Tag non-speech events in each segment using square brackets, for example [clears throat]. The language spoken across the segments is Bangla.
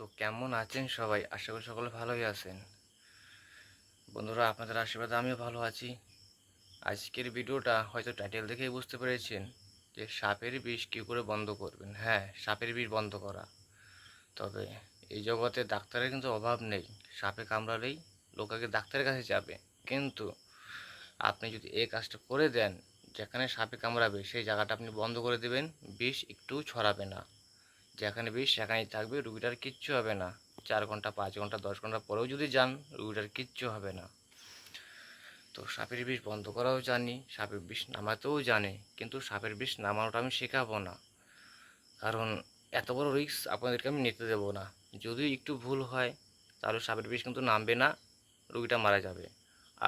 তো কেমন আছেন সবাই? আশা করি সকলে ভালোই আছেন। বন্ধুরা, আপনাদের আশীর্বাদে আমিও ভালো আছি। আজকের ভিডিওটা হয়তো টাইটেল দেখেই বুঝতে পেরেছেন যে সাপের বিষ কী করে বন্ধ করবেন। হ্যাঁ সাপের বিষ বন্ধ করা। তবে এই জগতে ডাক্তারের কিন্তু অভাব নেই। সাপে কামড়ালেই লোক আগে ডাক্তারের কাছে যাবে। কিন্তু আপনি যদি এই কাজটা করে দেন, যেখানে সাপে কামড়াবে, সেই জায়গাটা আপনি বন্ধ করে দেবেন, বিষ একটুও ছড়াবে না। যেখানে বিষ সেখানেই থাকবে, রুগীটার কিচ্ছু হবে না। চার ঘণ্টা, পাঁচ ঘণ্টা, দশ ঘণ্টা পরেও যদি যান, রুগীটার কিচ্ছু হবে না। তো সাপের বিষ বন্ধ করাও জানি, সাপের বিষ নামাতেও জানে, কিন্তু সাপের বিষ নামানোটা আমি শেখাবো না। কারণ এত বড় রিস্ক আপনাদেরকে আমি নিতে দেবো না। যদি একটু ভুল হয়, তাহলে সাপের বিষ কিন্তু নামবে না, রুগীটা মারা যাবে।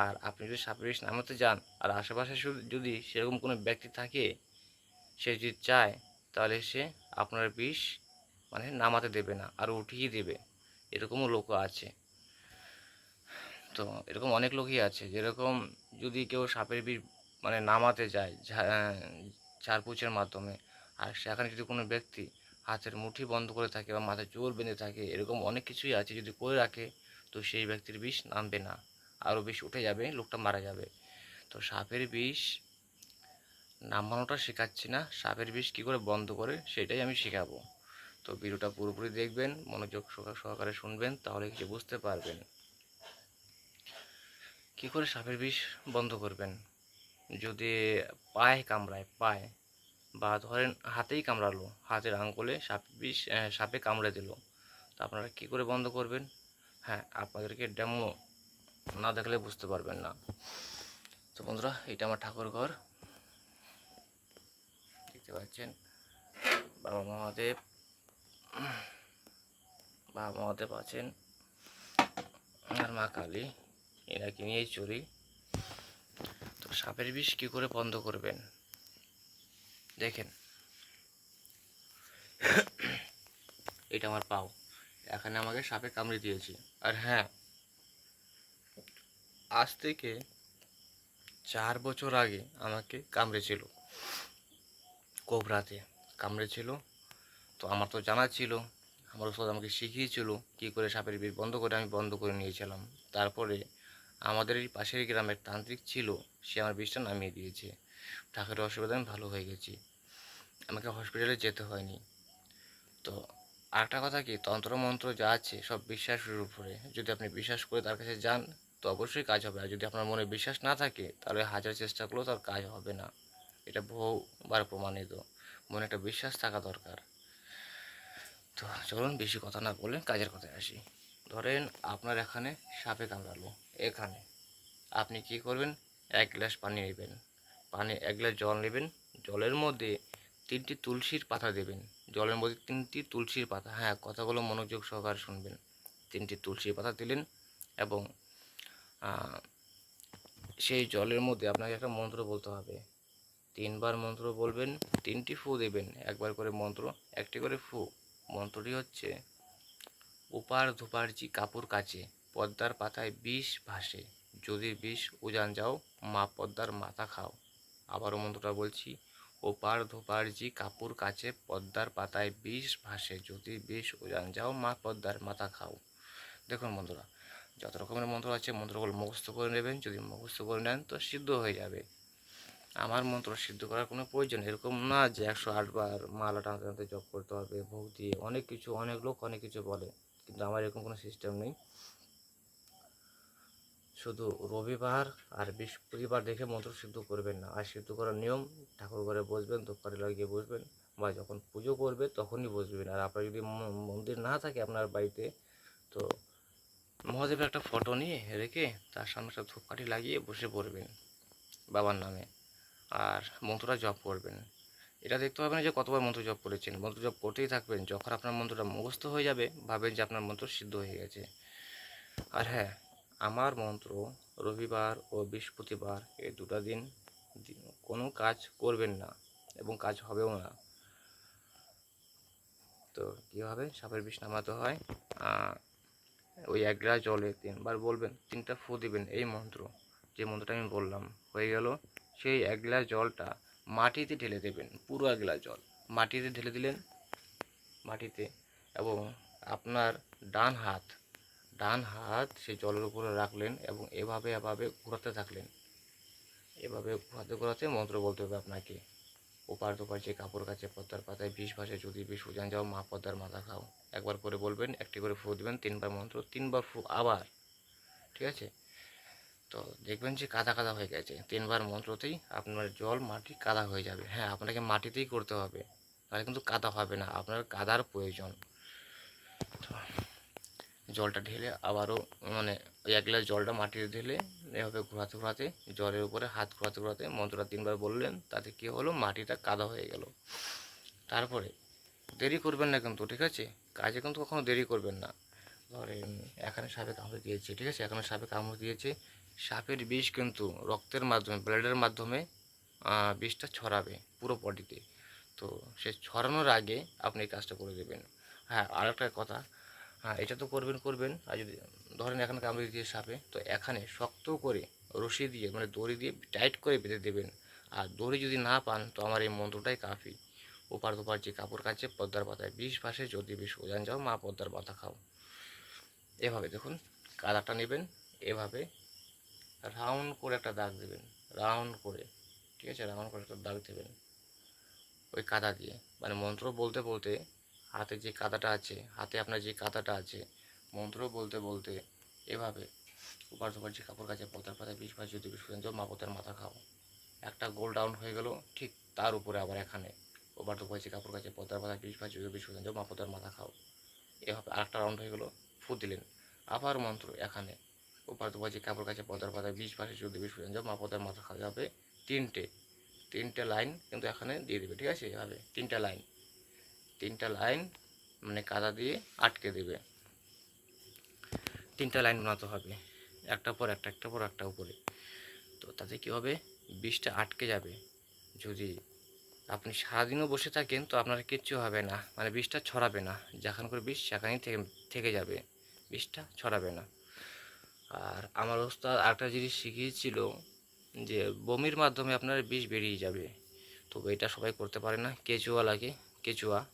আর আপনি যদি সাপের বিষ নামাতে যান, আর আশেপাশে যদি সেরকম কোনো ব্যক্তি থাকে, সে যদি চায়, তাহলে সে আপনার বিষ মানে নামাতে দেবে না, আর উঠিয়ে দেবে। এরকমও লোকও আছে। তো এরকম অনেক লোকই আছে। যেরকম যদি কেউ সাপের বিষ মানে নামাতে যায় ঝাড়পুছের মাধ্যমে, আর সেখানে যদি কোনো ব্যক্তি হাতের মুঠি বন্ধ করে থাকে বা মাথায় চোর বেঁধে থাকে, এরকম অনেক কিছুই আছে যদি করে রাখে, তো সেই ব্যক্তির বিষ নামবে না। আরও বিষ উঠে যাবে, লোকটা মারা যাবে। তো সাপের বিষ নামানোটা শেখাচ্ছি না। সাপের বিষ কী করে বন্ধ করে, সেটাই আমি শেখাবো। তো ভিডিওটা পুরোপুরি দেখবেন, মনোযোগ সহ- সহকারে শুনবেন, তাহলে কিছু বুঝতে পারবেন। কী করে সাপের বিষ বন্ধ করবেন? যদি পায়ে কামড়ায়, পায়ে বা ধরেন হাতেই কামড়ালো, হাতের আঙ্গুলে সাপ বিষ সাপে কামড়ে দিল, তো আপনারা কী করে বন্ধ করবেন? হ্যাঁ আপনাদেরকে ডেমো না দেখলে বুঝতে পারবেন না। তো বন্ধুরা, এটা আমার ঠাকুর ঘর। দেখতে পাচ্ছেন? বাবা মহাদেব। বাবা মহাদেব আছেন আর মা কালী এনাকে নিয়েই চলি তো সাপের বিষ কী করে বন্ধ করবেন? দেখেন। এটা আমার পাও। এখানে আমাকে সাপে কামড়ে দিয়েছে। আর হ্যাঁ আজ থেকে চার বছর আগে আমাকে কামড়েছিল। কোবরাতে কামড়েছিল। তো আমার তো জানা ছিল, আমার ওষুধ আমাকে শিখিয়েছিল কী করে সাপের বিষ বন্ধ করে আমি বন্ধ করে নিয়েছিলাম। তারপরে আমাদের এই পাশের গ্রামের তান্ত্রিক ছিল, সে আমার বিষটা নামিয়ে দিয়েছে। ঠাকুরের অসুবিধা আমি ভালো হয়ে গেছি। আমাকে হসপিটালে যেতে হয়নি। তো আরেকটা কথা কি তন্ত্র মন্ত্র যা আছে সব বিশ্বাসের উপরে। যদি আপনি বিশ্বাস করে তার কাছে যান, তো অবশ্যই কাজ হবে। আর যদি আপনার মনে বিশ্বাস না থাকে, তাহলে হাজার চেষ্টা করলেও তার কাজ হবে না। এটা বহুবার প্রমাণিত। মনে একটা বিশ্বাস থাকা দরকার। তো চলুন বেশি কথা না বলে কাজের কথায় আসি। ধরেন আপনার এখানে সাপে কামড়ালো, এখানে। আপনি কি করবেন? এক গ্লাস পানি নেবেন। পানি এক গ্লাস জল নেবেন। জলের মধ্যে তিনটি তুলসীর পাতা দেবেন। জলের মধ্যে তিনটি তুলসীর পাতা। হ্যাঁ কথাগুলো মনোযোগ সহকারে শুনবেন। তিনটি তুলসীর পাতা দিলেন এবং সেই জলের মধ্যে আপনাকে একটা মন্ত্র বলতে হবে। তিনবার মন্ত্র বলবেন, তিনটি ফু দেবেন। একবার করে মন্ত্র, একটি করে ফু। মন্ত্রটি হচ্ছে, উপার ধুপারজি কাপড় কাচে পদ্মার পাতায় বিষ ভাসে। যদি বিষ উজান যাও, মা পদ্মার মাথা খাও। আবারও মন্ত্রটা বলছি ওপার ধোপারজি কাপড় কাচে পদ্মার পাতায় বিষ ভাসে। যদি বিষ উজান যাও, মা পদ্মার মাথা খাও। দেখুন বন্ধুরা, যত রকমের মন্ত্র আছে, মন্ত্রগুলো মুখস্থ করে নেবেন। যদি মুখস্থ করে নেন, তো সিদ্ধ হয়ে যাবে। আমার মন্ত্র সিদ্ধ করার কোনো প্রয়োজন এরকম না যে একশো আটবার মালা টানতে টানতে জপ করতে হবে, ভোগ দিয়ে অনেক কিছু, অনেক লোক অনেক কিছু বলে, কিন্তু আমার এরকম কোনো সিস্টেম নেই। শুধু রবিবার আর বৃহস্পতিবার দেখে মন্ত্র সিদ্ধ করবেন না। আর সিদ্ধ করার নিয়ম, ঠাকুর ঘরে বসবেন ধূপকাঠি লাগিয়ে বসবেন, বা যখন পুজো করবে তখনই বসবেন। আর আপনার যদি মন্দির না থাকে আপনার বাড়িতে, তো মহাদেবের একটা ফটো নিয়ে রেখে তার সামনে একটা ধূপকাঠি লাগিয়ে বসে পড়বেন বাবার নামে। আর মন্ত্রটা জপ করবেন। এটা দেখতে পাবেন যে কতবার মন্ত্র জপ করেছেন। মন্ত্র জপ করতেই থাকবেন। যখন আপনার মন্ত্রটা মুখস্থ হয়ে যাবে, ভাবেন যে আপনার মন্ত্র সিদ্ধ হয়ে গেছে। আর হ্যাঁ আমার মন্ত্র রবিবার ও বৃহস্পতিবার এই দুটো দিন কোনো কাজ করবেন না এবং কাজ হবেও না। তো কীভাবে সাপের বিষ নামাতে হয়। ওই এক গ্লাস জলে তিনবার বলবেন, তিনটা ফু দিবেন এই মন্ত্র। যে মন্ত্রটা আমি বললাম, হয়ে গেল। সেই এক গ্লাস জলটা মাটিতে ঢেলে দেবেন, পুরো এক গ্লাস জল। মাটিতে ঢেলে দিলেন, মাটিতে এবং আপনার ডান হাত ডান হাত সেই জলের উপরে রাখলেন এবং এভাবে এভাবে ঘোরাতে থাকলেন। এভাবে ঘোরাতে ঘোরাতে মন্ত্র বলতে হবে আপনাকে। ওপার তোপার যে কাপড় কাছে পদ্মার পাতায় বিষ ভাসে, যদি বিষ উজান যাও, মা পদ্মার মাথা খাও। একবার করে বলবেন, একটি করে ফু দিবেন, তিনবার মন্ত্র, তিনবার ফু আবার। ঠিক আছে? তো দেখবেন যে কাদা কাদা হয়ে গেছে। তিনবার মন্ত্রতেই আপনার জল, মাটি কাদা হয়ে যাবে। হ্যাঁ আপনাকে মাটিতেই করতে হবে, তাহলে কিন্তু কাদা হবে না, আপনার কাদার প্রয়োজন। জলটা ঢেলে আবারও মানে এক গ্লাস জলটা মাটিতে ঢেলে এভাবে ঘোরাতে ঘোরাতে, জলের উপরে হাত ঘোরাতে ঘোরাতে মন্ত্রটা তিনবার বললেন, তাতে কী হলো? মাটিটা কাদা হয়ে গেল। তারপরে দেরি করবেন না কিন্তু, ঠিক আছে? কাজে কিন্তু কখনো দেরি করবেন না। ধরেন এখানে সাপে কামড়ে দিয়েছে, ঠিক আছে? এখানে সাপে কামড়ে দিয়েছে সাপের বিষ কিন্তু রক্তের মাধ্যমে, ব্লাডের মাধ্যমে বিষটা ছড়াবে পুরো বডিতে। তো সে ছড়ানোর আগে আপনি এই কাজটা করে দেবেন। হ্যাঁ আর একটা কথা হ্যাঁ এটা তো করবেন করবেন। আর যদি, ধরেন এখানে কামড়ে দিয়ে সাপে, তো এখানে শক্ত করে রশি দিয়ে মানে দড়ি দিয়ে টাইট করে বেঁধে দেবেন। আর দড়ি যদি না পান, তো আমার এই মন্ত্রটাই কাফি। ওপার তোপার যে কাপড় কাছে পদ্মার পাতায় বিষ ভাসে, যদি বিষ ওজান যাও, মা পদ্মার পাতা খাও। এভাবে দেখুন কাদাটা নেবেন। এভাবে রাউন্ড করে একটা দাগ দেবেন, রাউন্ড করে, ঠিক আছে? রাউন্ড করে একটা দাগ দেবেন ওই কাদা দিয়ে। মানে মন্ত্র বলতে বলতে হাতে যে কাদাটা আছে, হাতে আপনার যে কাদাটা আছে, মন্ত্র বলতে বলতে এভাবে উপার তোপার যে কাপড় কাছে পতার পাতায় বিষ ভাসে যদি বিষ পর্যন্ত মা পতার মাথা খাও একটা গোল ডাউন হয়ে গেল, ঠিক তার উপরে আবার এখানে ওপার তোপার যে কাপড় কাছে পতার পাতায় বিষ ভাসে যদি বিষ পর্যন্ত মা পতার মাথা খাও এভাবে আরেকটা রাউন্ড হয়ে গেলো ফু দিলেন। আবার মন্ত্র এখানে যে কাপড় কাছে পদার পাতায় বিষ পাশে যদি বিষ পর্যন্ত মা পতার মাথা খাওয়া যাবে। তিনটে তিনটে লাইন কিন্তু এখানে দিয়ে দেবে, ঠিক আছে? এভাবে, তিনটা লাইন। তিনটা লাইন মানে কাদা দিয়ে আটকে দেবে। তিনটা লাইন বানাতে হবে, একটা পর একটা একটা পর একটা উপরে। তো তাতে কী হবে? বিষটা আটকে যাবে। যদি আপনি সারাদিনও বসে থাকেন, তো আপনার কিচ্ছু হবে না। মানে বিষটা ছড়াবে না। যেখান করে বিষ, সেখানেই থেকে যাবে। বিষটা ছড়াবে না। আর আমার ওস্তাদ আরেকটা জিনিস শিখিয়েছিল যে বমির মাধ্যমে আপনার বিষ বেরিয়ে যাবে। তো এটা সবাই করতে পারে না। কেঁচুয়া লাগে, কেঁচুয়া।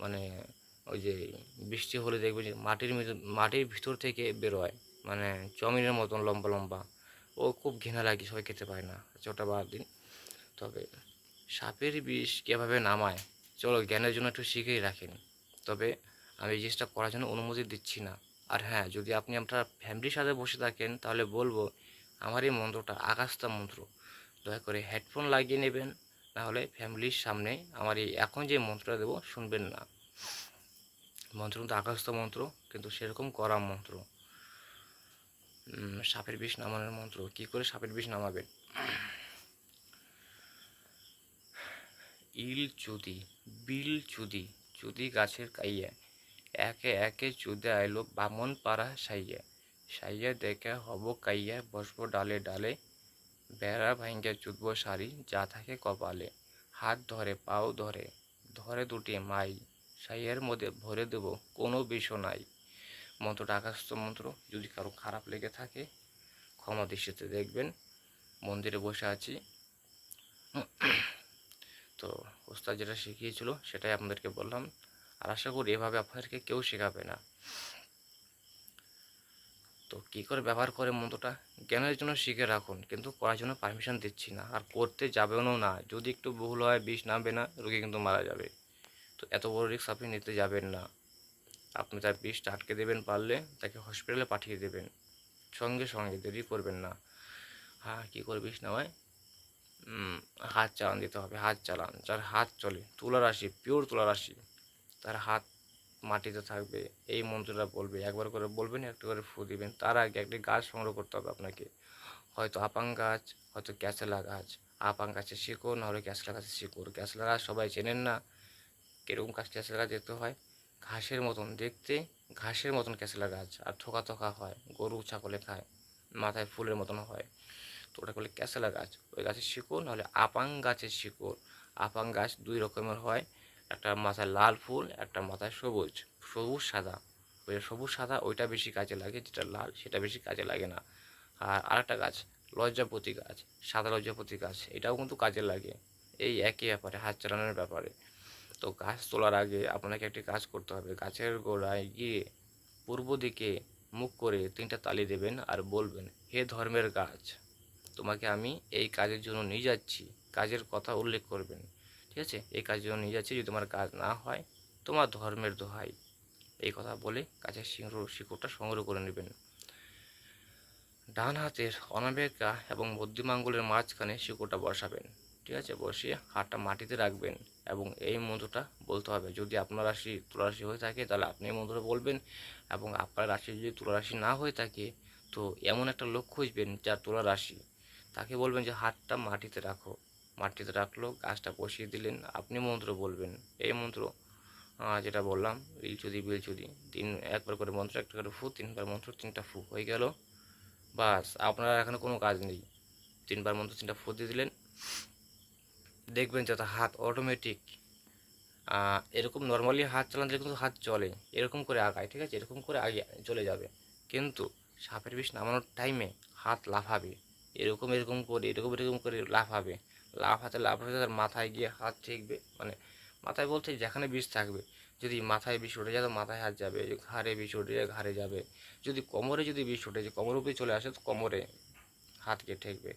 মানে ওই যে বৃষ্টি হলে দেখবে যে মাটির মাটির ভিতর থেকে বেরোয়। মানে চমিনের মতন লম্বা লম্বা। ও খুব ঘৃণা লাগে, সবাই খেতে পায় না। ওটা বাদ দিন। তবে সাপের বিষ কীভাবে নামায়? চলো জ্ঞানের জন্য একটু শিখেই রাখেন। তবে আমি এই জিনিসটা করার জন্য অনুমতি দিচ্ছি না। আর হ্যাঁ যদি আপনি আপনার ফ্যামিলির সাথে বসে থাকেন, তাহলে বলব আমার এই মন্ত্রটা আকাশতা মন্ত্র। দয়া করে হেডফোন লাগিয়ে নেবেন, নাহলে ফ্যামিলির সামনে আমার এই এখন যে মন্ত্রটা দেবো শুনবেন না। মন্ত্র কিন্তু আকাশত মন্ত্র, কিন্তু সেরকম করা মন্ত্র। সাপের বিষ নামানোর মন্ত্র। কি করে সাপের বিষ নামাবেন? ইল চুদি বিল চুদি চুদি গাছের কাইয়া। একে একে চুদে আইলো, বামন পাড়া সাইয়া সাইয়া দেখে হব কাইয়া বসবো ডালে ডালে, বেড়া ভাঙ্গা চুদব শাড়ি, যা থাকে কপালে, হাত ধরে, পাও ধরে ধরে দুটি মাই, সাইয়ের মধ্যে ভরে দেব কোনো বিষ নাই। মন্ত্রটা আকাশস্থ মন্ত্র, যদি কারও খারাপ লেগে থাকে, ক্ষমা দৃষ্টিতে দেখবেন। মন্দিরে বসে আছি। তো, ওস্তাদ যেটা শিখিয়েছিল, সেটাই আপনাদেরকে বললাম। আর আশা করি এভাবে আপনাদেরকে কেউ শেখাবে না। তো কী করে ব্যবহার করে মন্ত্রটা? জ্ঞানের জন্য শিখে রাখুন, কিন্তু করার জন্য পারমিশন দিচ্ছি না। আর করতে যাবেনও না। যদি একটু ভুল হয়, বিষ নামবে না রোগী কিন্তু মারা যাবে। তো এত বড় রিস্ক আপনি নিতে যাবেন না। আপনি তার বিষটা আটকে দেবেন পারলে, তাকে হসপিটালে পাঠিয়ে দেবেন। সঙ্গে সঙ্গে, দেরি করবেন না। হ্যাঁ কী করে বিষ নেওয়ায়? হাত চালান দিতে হবে, হাত চালান। যার হাত চলে, তুলা রাশি পিওর তুলা রাশি। তার হাত মাটিতে থাকবে, এই মন্ত্রটা বলবে। একবার করে বলবেন, একটা করে ফু দিবেন। তার আগে একটি গাছ সংগ্রহ করতে হবে আপনাকে। হয়তো আপাং গাছ, হয়তো ক্যাসেলা গাছ। আপাং গাছের শিকড় নাহলে ক্যাসলা গাছের শিকড়। ক্যাসলা গাছ সবাই চেনেন না কীরকম গাছ ক্যাসলা গাছ দেখতে হয়। ঘাসের মতন, দেখতে ঘাসের মতন ক্যাসলা গাছ। আর থোকা থোকা হয়, গরু ছাগলে খায়, মাথায় ফুলের মতন হয়। তো ওটা বলে ক্যাসলা গাছ। ওই গাছের শিকড় নাহলে আপাং গাছের শিকড়। আপাং গাছ দুই রকমের হয়। একটা মাথায় লাল ফুল, একটা মাথায় সবুজ। সবুজ সাদা। ওই সবুজ সাদা ওইটা বেশি কাজে লাগে, যেটা লাল সেটা বেশি কাজে লাগে না। আর আরেকটা গাছ, লজ্জাপতি গাছ, সাদা লজ্জাপতি গাছ, এটাও কিন্তু কাজে লাগে। এই একই ব্যাপারে, হাত চালানোর ব্যাপারে। তো গাছ তোলার আগে আপনাকে একটি কাজ করতে হবে। গাছের গোড়ায় গিয়ে পূর্ব দিকে মুখ করে তিনটা তালি দেবেন আর বলবেন, হে ধর্মের গাছ, তোমাকে আমি এই কাজের জন্য নিয়ে যাচ্ছি। কাজের কথা উল্লেখ করবেন। ঠিক আছে? এই কাজের জন্য নিয়ে যাচ্ছি, যদি তোমার কাজ না হয়, তোমার ধর্মের দোহাই। এই কথা বলে গাছের শিংর শিকড়টা সংগ্রহ করে নেবেন। ডান হাতের অনাবেকা এবং বুদ্ধিমাঙ্গুলের মাঝখানে শিকড়টা বসাবেন। ঠিক আছে? বসিয়ে হাতটা মাটিতে রাখবেন এবং এই মন্ত্রটা বলতে হবে। যদি আপনার রাশি তুলা রাশি হয়ে থাকে, তাহলে আপনি এই মন্ত্রটা বলবেন এবং আপনার রাশি যদি তুলা রাশি না হয়ে থাকে, তো এমন একটা লোক খুঁজবেন যার তুলা রাশি তাকে বলবেন যে, হাতটা মাটিতে রাখো। মাটিতে রাখল, গাছটা বসিয়ে দিলেন। আপনি মন্ত্র বলবেন। এই মন্ত্র যেটা বললাম রিল চুদি, বিল চুদি, তিন, একবার করে মন্ত্র, একটা করে ফু, তিনবার মন্ত্র, তিনটা ফু, হয়ে গেল। বাস, আপনার এখানে কোনো কাজ নেই। তিনবার মন্ত্র, তিনটা ফু দিয়ে দিলেন। দেখবেন যাতে হাত অটোমেটিক এরকম নর্মালি হাত চালানো কিন্তু হাত চলে। এরকম করে আগায়, ঠিক আছে? এরকম করে আগে চলে যাবে। কিন্তু সাপের বিষ নামানোর টাইমে হাত লাফাবে। এরকম এরকম করে, এরকম এরকম করে লাফাবে। লাফাতে লাফাতে তার মাথায় গিয়ে হাত ঠেকবে। মানে মাথায় বলতে যেখানে বিষ থাকবে, যদি মাথায় বিষ উঠে যায় তো মাথায় হাত যাবে ঘাড়ে বিষ উঠে যায় ঘাড়ে যাবে। যদি কোমরে যদি বিষ উঠে যায়, কোমর উপরে চলে আসে তো কোমরে হাত গিয়ে ঠেকবে।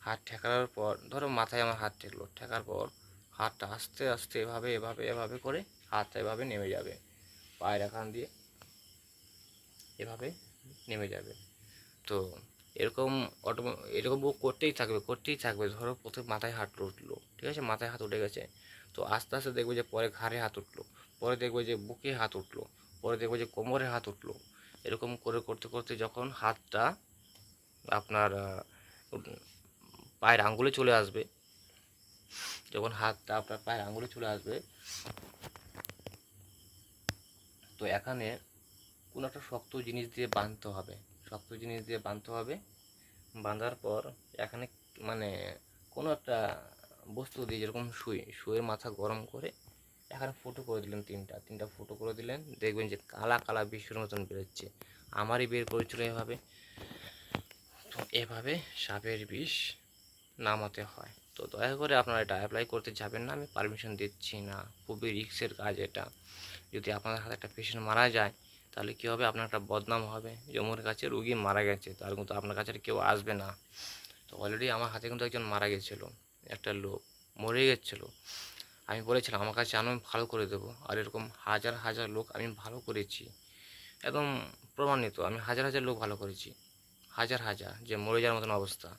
হাত ঠেকানোর পর, ধরো মাথায় আমার হাত ঠেকলো, ঠেকার পর হাতটা আস্তে আস্তে এভাবে এভাবে এভাবে করে হাতটা এভাবে নেমে যাবে। পায়ের এখান দিয়ে এভাবে নেমে যাবে। তো এরকম অটো এরকম বুক করতেই থাকবে করতেই থাকবে। ধরো প্রথমে মাথায় হাত উঠল, ঠিক আছে? মাথায় হাত উঠে গেছে। তো আস্তে আস্তে দেখবে যে পরে ঘাড়ে হাত উঠল, পরে দেখবে যে বুকে হাত উঠল, পরে দেখবে যে কোমরে হাত উঠল। এরকম করে করতে করতে যখন হাতটা আপনার পায়ের আঙ্গুলে চলে আসবে, যখন হাতটা আপনার পায়ের আঙ্গুলে চলে আসবে, তো এখানে কোনো একটা শক্ত জিনিস দিয়ে বাঁধতে হবে। শক্ত জিনিস দিয়ে বাঁধতে হবে। বাঁধার পর এখানে মানে কোনো একটা বস্তু দিয়ে যেরকম সুই শুয়ের মাথা গরম করে এখানে ফুটো করে দিলেন তিনটা। তিনটা ফুটো করে দিলেন, দেখবেন যে কালা কালা বিশ্বের মতন বেরোচ্ছে। আমারই বের করেছিল এভাবে। তো এভাবে সাপের বিষ নামাতে হয়। তো দয়া করে আপনারা এটা অ্যাপ্লাই করতে যাবেন না, আমি পারমিশন দিচ্ছি না। খুবই রিক্সের কাজ এটা। যদি আপনার হাতে একটা পেশেন্ট মারা যায় তাহলে কী হবে? আপনার একটা বদনাম হবে। যে ওমর কাছে রুগী মারা গেছে। তার কিন্তু আপনার কাছে কেউ আসবে না। তো অলরেডি আমার হাতে কিন্তু একজন মারা গেছিল। একটা লোক মরে গেছিল। আমি বলেছিলাম, আমার কাছে আনো, আমি ভালো করে দেবো। আর এরকম হাজার হাজার লোক আমি ভালো করেছি। একদম প্রমাণিত, আমি হাজার হাজার লোক ভালো করেছি। হাজার হাজার, যে মরে যাওয়ার মতন অবস্থা।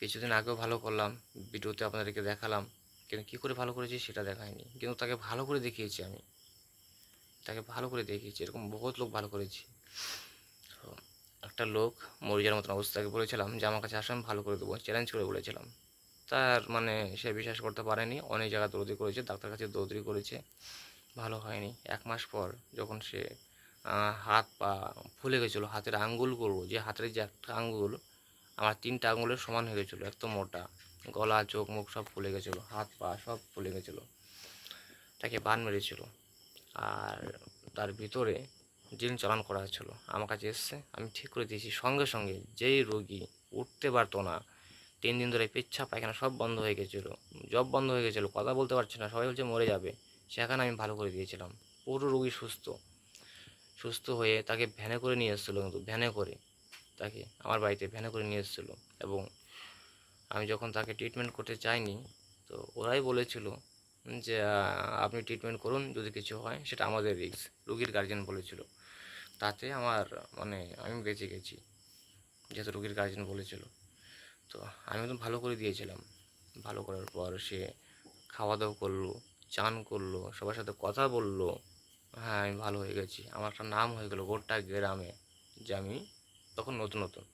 কিছুদিন আগেও ভালো করলাম, ভিডিওতে আপনাদেরকে দেখালাম। কিন্তু কী করে ভালো করেছি সেটা দেখায়নি। কিন্তু তাকে ভালো করে দেখিয়েছি আমি। তাকে ভালো করে দেখিয়েছি, এরকম বহুত লোক ভালো করেছি। তো একটা লোক মরে যাওয়ার মতন অবস্থাকে বলেছিলাম যে, আমার কাছে আসলে আমি ভালো করে দেবো। চ্যালেঞ্জ করে বলেছিলাম। তার মানে সে বিশ্বাস করতে পারেনি, অনেক জায়গা দৌড়ি করেছে, ডাক্তার কাছে দৌড়ি করেছে, ভালো হয়নি। এক মাস পর যখন সে হাত পা ফুলে গেছিল, হাতের আঙ্গুল করব যে হাতের যে একটা আঙ্গুল, আমার তিনটা আঙুলের সমান হয়ে গেছিল, একদম মোটা। গলা, চোখ, মুখ সব ফুলে গেছিল, হাত পা সব ফুলে গেছিল। তাকে বান মেরেছিল। আর তার ভিতরে জিন চালান করা হচ্ছিল আমার কাছে এসছে, আমি ঠিক করে দিয়েছি। সঙ্গে সঙ্গে যেই রোগী উঠতে পারতো না, তিন দিন ধরে পেচ্ছা পায়খানা সব বন্ধ হয়ে গেছিল। জব বন্ধ হয়ে গেছিল, কথা বলতে পারছে না, সবাই বলছে মরে যাবে। সেখানে আমি ভালো করে দিয়েছিলাম। পুরো রোগী সুস্থ। সুস্থ হয়ে তাকে ভ্যানে করে নিয়ে এসেছিল কিন্তু, ভ্যানে করে তাকে আমার বাড়িতে ভ্যানে করে নিয়ে এসেছিল। এবং আমি যখন তাকে ট্রিটমেন্ট করতে চাইনি তো ওরাই বলেছিল যে আপনি ট্রিটমেন্ট করুন যদি কিছু হয়, সেটা আমাদের রিস্ক রুগীর গার্জেন বলেছিল। তাতে আমার মানে আমি বেঁচে গেছি, যেহেতু রুগীর গার্জেন বলেছিল। তো আমি একদম ভালো করে দিয়েছিলাম। ভালো করার পর সে খাওয়া দাওয়া করল, চান করল, সবার সাথে কথা বলল। হ্যাঁ আমি ভালো হয়ে গেছি। আমার একটা নাম হয়ে গেলো গোটা গ্রামে, যে আমি তখন নতুন নতুন,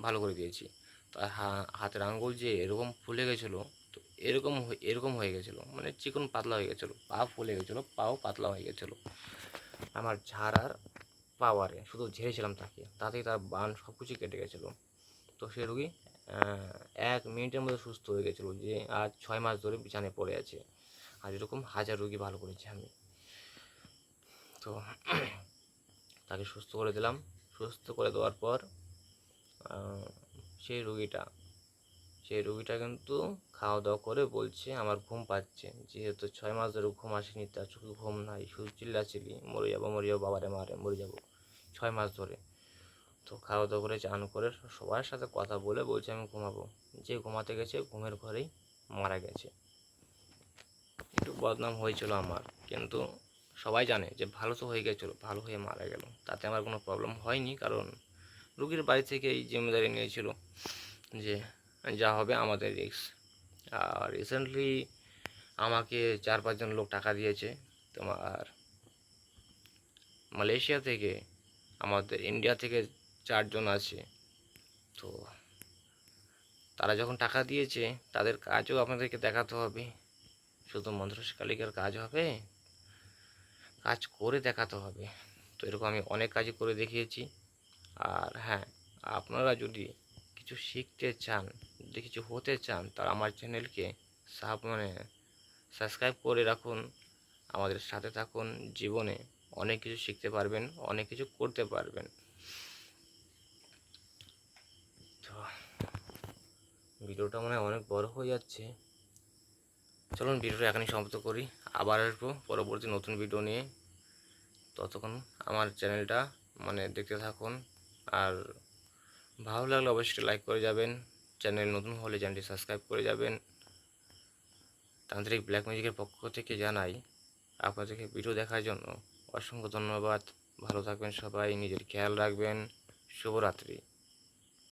ভালো করে দিয়েছি। হা- হাতের আঙ্গুল যে এরকম ফুলে গেছিল তো এরকম এরকম হয়ে গেছিল। মানে চিকন পাতলা হয়ে গেছিল, পা ফুলে গেছিল, পাও পাতলা হয়ে গেছিল। আমার ঝাড়ার পাওয়ারে, শুধু ঝেড়েছিলাম তাকে, তাতেই তার বান সব কিছু কেটে গেছিল। তো সে রুগী এক মিনিটের মধ্যে সুস্থ হয়ে গেছিল যে আজ ছয় মাস ধরে বিছানায় পড়ে আছে। আর এরকম হাজার রুগী ভালো করেছি আমি। তো [clears throat] তাকে সুস্থ করে দিলাম। সুস্থ করে দেওয়ার পর সেই রুগীটা সেই রুগীটা কিন্তু খাওয়া দাওয়া করে বলছে, আমার ঘুম পাচ্ছে। যেহেতু ছয় মাস ধরে ঘুম আসেনি, তার চোখে ঘুম নাই, শুধু চিল্লাচিল্লি, মরে যাব মরে যাব, বাবারে, মারে, মরে যাব। ছয় মাস ধরে। তো খাওয়া দাওয়া করে, চান করে সবার সাথে কথা বলে বলছে, আমি ঘুমাবো। যে ঘুমাতে গেছে, ঘুমের ঘরেই মারা গেছে। একটু বদনাম হয়েছিল আমার, কিন্তু সবাই জানে যে ভালো তো হয়ে গেছিল, ভালো হয়ে মারা গেল। তাতে আমার কোনো প্রবলেম হয়নি, কারণ রুগীর বাড়ি থেকে এই জিম্মেদারি নিয়েছিল যে যা হবে আমাদের রিক্স আর রিসেন্টলি আমাকে চার পাঁচজন লোক টাকা দিয়েছে তোমার মালয়েশিয়া থেকে, আমাদের ইন্ডিয়া থেকে চারজন আছে। তো তারা যখন টাকা দিয়েছে, তাদের কাজও আপনাদেরকে দেখাতে হবে। শুধু মন্ত্রস কালিকার কাজ হবে, কাজ করে দেখাতে হবে। তো এরকম আমি অনেক কাজই করে দেখিয়েছি। আর হ্যাঁ আপনারা যদি কিছু শিখতে চান, যদি কিছু হতে চান, তাহলে আমার চ্যানেলকে সাব মানে সাবস্ক্রাইব করে রাখুন। আমাদের সাথে থাকুন, জীবনে অনেক কিছু শিখতে পারবেন, অনেক কিছু করতে পারবেন। তো, ভিডিওটা মনে হয় অনেক বড় হয়ে যাচ্ছে। চলুন ভিডিওটা এখানেই সমাপ্ত করি। আবার আসব পরবর্তী নতুন ভিডিও নিয়ে। ততক্ষণ আমার চ্যানেলটা মানে দেখতে থাকুন। আর ভালো লাগলে অবশ্যই লাইক করে যাবেন। চ্যানেল নতুন হলে চ্যানেলটি সাবস্ক্রাইব করে যাবেন। তান্ত্রিক ব্ল্যাক মিউজিকের পক্ষ থেকে জানাই, আপনাদেরকে ভিডিও দেখার জন্য অসংখ্য ধন্যবাদ। ভালো থাকবেন সবাই, নিজের খেয়াল রাখবেন। শুভরাত্রি।